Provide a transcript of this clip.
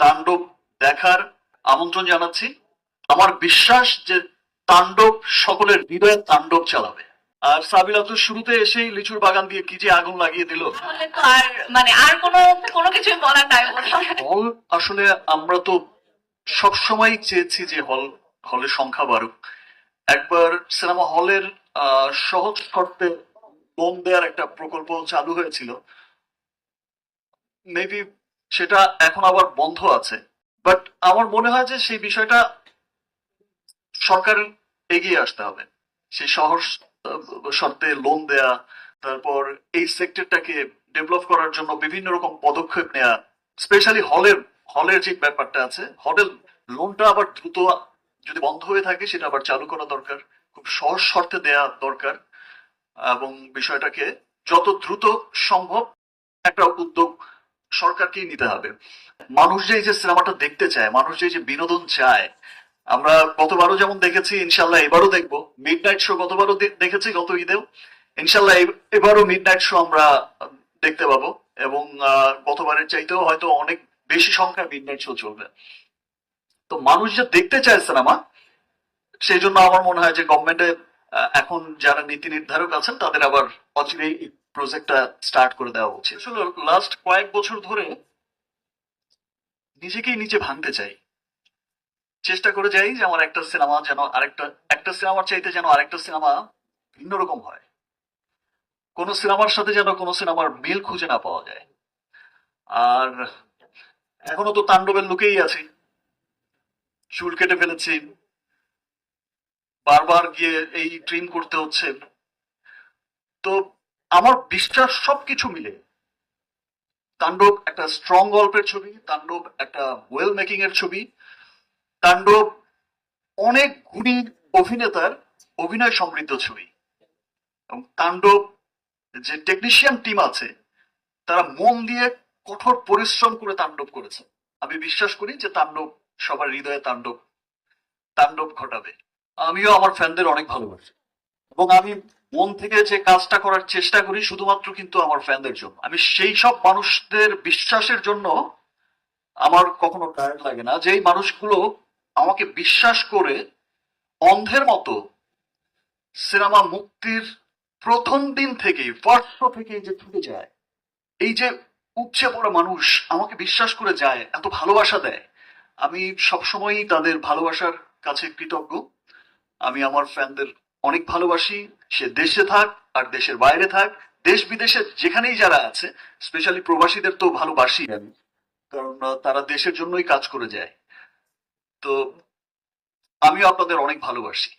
তাণ্ডব দেখার আমন্ত্রণ জানাচ্ছি। আমার বিশ্বাস যে তাণ্ডব সকলের হৃদয়ে তাণ্ডব চালাবে। আর সাবিলা তো শুরুতে এসেই লিচুর বাগান দিয়ে কি যে আগুন লাগিয়ে দিল। আর মানে আর কোনো কোনো কিছুই বলার নাই হল আসলে আমরা তো সবসময় চেয়েছি যে হল হলের সংখ্যা বাড়ুক। একবার সিনেমা হলের আহ, সহজ শর্তে লোন দেওয়ার একটা প্রকল্প চালু হয়েছিল। মেবি সেটা এখন আবার বন্ধ আছে। বাট আমার মনে হয় যে সেই বিষয়টা সরকার এগিয়ে আসতে হবে। সেই আহ, শর্তে লোন দেয়া তারপর এই সেক্টরটাকে ডেভেলপ করার জন্য বিভিন্ন রকম পদক্ষেপ নেওয়া স্পেশালি হলের হলের যে ব্যাপারটা আছে হলের লোনটা আবার দ্রুত যদি বন্ধ হয়ে থাকে সেটা আবার চালু করা দরকার। খুব সহজ শর্তে দেয়া দরকার। এবং বিষয়টাকে যত দ্রুত সম্ভব একটা উদ্যোগ সরকারকেই নিতে হবে। মানুষ যে যে সিনেমাটা দেখতে চায়, মানুষ যে যে বিনোদন চায়, আমরা গতবারও যেমন দেখেছি, ইনশাল্লাহ এবারও দেখব। মিড নাইট শো গতবারও দেখেছি, গত ঈদেও। ইনশাল্লাহ এবারও মিড নাইট শো আমরা দেখতে পাবো এবং গতবারের চাইতেও হয়তো অনেক বেশি সংখ্যায় মিড নাইট শো চলবে। তো মানুষ যে দেখতে চায় সিনেমা, সেই জন্য আমার মনে হয় যে গভর্নমেন্টে এখন যারা নীতি নির্ধারক আছেন, তাদের আবার অচিরেই প্রজেক্টটা স্টার্ট করে দেওয়া উচিত। আসলে লাস্ট কয়েক বছর ধরে নিজেকেই নিচে ভাঙতে চাই। চেষ্টা করে যাই যে আমার একটা সিনেমা যেন আরেকটা, একটা সিনেমার চাইতে যেন আরেকটা সিনেমা ভিন্ন রকম হয়। কোন সিনেমার সাথে যেন কোন সিনেমার মিল খুঁজে না পাওয়া যায়। আর এখনও তো তাণ্ডবের লুকেই আছি। চুল কেটে ফেলেছি। বারবার গিয়ে এই ট্রিম করতে হচ্ছে। তো আমার বিশ্বাস সবকিছু মিলে। তাণ্ডব একটা স্ট্রং গল্পের ছবি, তাণ্ডব একটা ওয়েল মেকিং এর ছবি, তাণ্ডব অনেক গুণী অভিনেতার অভিনয় সমৃদ্ধ ছবি। এবং তাণ্ডব যে টেকনিশিয়ান টিম আছে, তারা মন দিয়ে কঠোর পরিশ্রম করে তাণ্ডব করেছে। আমি বিশ্বাস করি যে তাণ্ডব, সবার হৃদয়ে তাণ্ডব তাণ্ডব ঘটাবে। আমিও আমার ফ্যানদের অনেক ভালোবাসি। এবং আমি মন থেকে যে কাজটা করার চেষ্টা করি, শুধুমাত্র কিন্তু আমার ফ্যানদের জন্য। আমি সেই সব মানুষদের বিশ্বাসের জন্য আমার কখনো টায়ার্ড লাগে না। যে মানুষগুলো আমাকে বিশ্বাস করে, অন্ধের মতো সিনেমা মুক্তির প্রথম দিন থেকেই ফার্স্ট থেকেই যে ছুটে যায়, এই যে উপচে পড়া মানুষ আমাকে বিশ্বাস করে যায়, এত ভালোবাসা দেয়, আমি সবসময়ই তাদের ভালোবাসার কাছে কৃতজ্ঞ। আমি আমার ফ্যানদের অনেক ভালোবাসি, সে দেশে থাক আর দেশের বাইরে থাক, দেশ বিদেশে যেখানেই যারা আছে স্পেশালি প্রবাসীদের তো ভালোবাসি আমি, কারণ তারা দেশের জন্যই কাজ করে যায়। তো, আমিও আপনাদের অনেক ভালোবাসি।